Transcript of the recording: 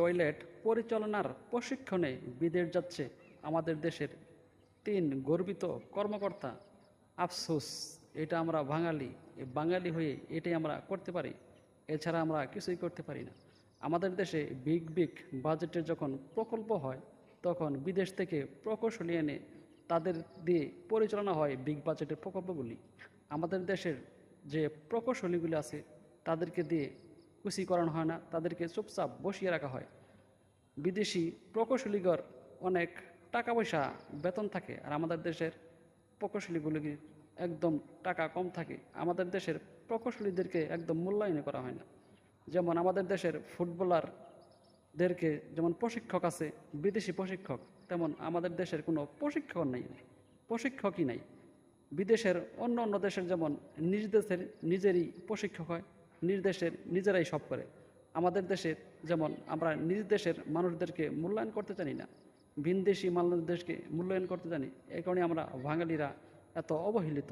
Toilet পরিচালনার প্রশিক্ষণে বিদেশ যাচ্ছে আমাদের দেশের তিন গর্বিত কর্মকর্তা। আফসোস, এটা আমরা বাঙালি বাঙালি হয়ে এটাই আমরা করতে পারি, এছাড়া আমরা কিছুই করতে পারি না। আমাদের দেশে বিগ বিগ বাজেটের যখন প্রকল্প হয়, তখন বিদেশ থেকে প্রকৌশলী এনে তাদের দিয়ে পরিচালনা হয় বিগ বাজেটের প্রকল্পগুলি। আমাদের দেশের যে প্রকৌশলীগুলি আছে, তাদেরকে দিয়ে খুশি করানো হয় না, তাদেরকে চুপচাপ বসিয়ে রাখা হয়। বিদেশি প্রকৌশলীগর অনেক টাকা পয়সা বেতন থাকে আর আমাদের দেশের প্রকৌশলীগুলির একদম টাকা কম থাকে। আমাদের দেশের প্রকৌশলীদেরকে একদম মূল্যায়ন করা হয় না। যেমন আমাদের দেশের ফুটবলারদেরকে যেমন প্রশিক্ষক আছে, বিদেশি প্রশিক্ষক, তেমন আমাদের দেশের কোনো প্রশিক্ষক নেই, প্রশিক্ষকই নাই। বিদেশের অন্য অন্য দেশের যেমন নিজ দেশের নিজেরই প্রশিক্ষক হয় নিজ দেশের নিজেরাই সব করে। আমাদের দেশের যেমন আমরা নিজ দেশের মানুষদেরকে মূল্যায়ন করতে জানি না, ভিনদেশি মানুষদেরকে মূল্যায়ন করতে জানি, এই কারণে আমরা বাঙালিরা এত অবহেলিত।